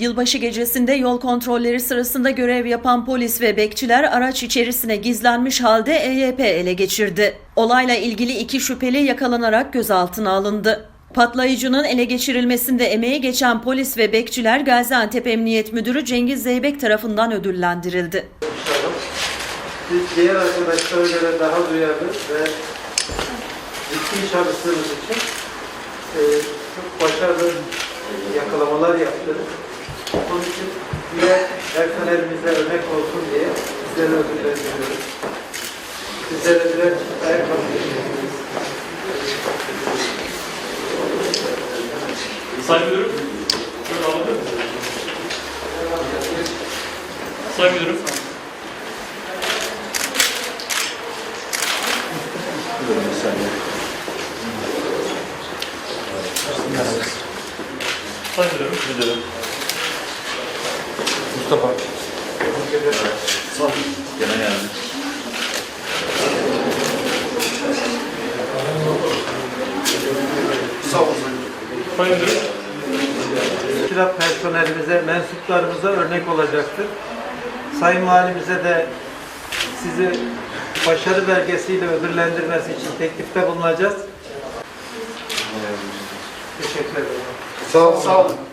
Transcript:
Yılbaşı gecesinde yol kontrolleri sırasında görev yapan polis ve bekçiler araç içerisine gizlenmiş halde EYP ele geçirdi. Olayla ilgili iki şüpheli yakalanarak gözaltına alındı. Patlayıcının ele geçirilmesinde emeği geçen polis ve bekçiler Gaziantep Emniyet Müdürü Cengiz Zeybek tarafından ödüllendirildi. Biz diğer arkadaşlara göre daha duyarlı ve ciddi çalıştığımız için e, çok başarılı yakalamalar yaptık. Onun için diğer personelimize örnek olsun diye sizlere ödüllendiriyoruz. Sizlere birer çift ayakkabı veriyoruz. Sayın Müdürüm. Şöyle alabilir miyim? Sayın Müdürüm. Sayın Müdürüm. Müdürüm. Mustafa. Gene. Sağ olun. Sayın. Teşkilat personelimize, mensuplarımıza örnek olacaktır. Sayın Valimize de sizi başarı belgesiyle ödüllendirmesi için teklifte bulunacağız. Teşekkür ederim. Sağ olun. Sağ olun.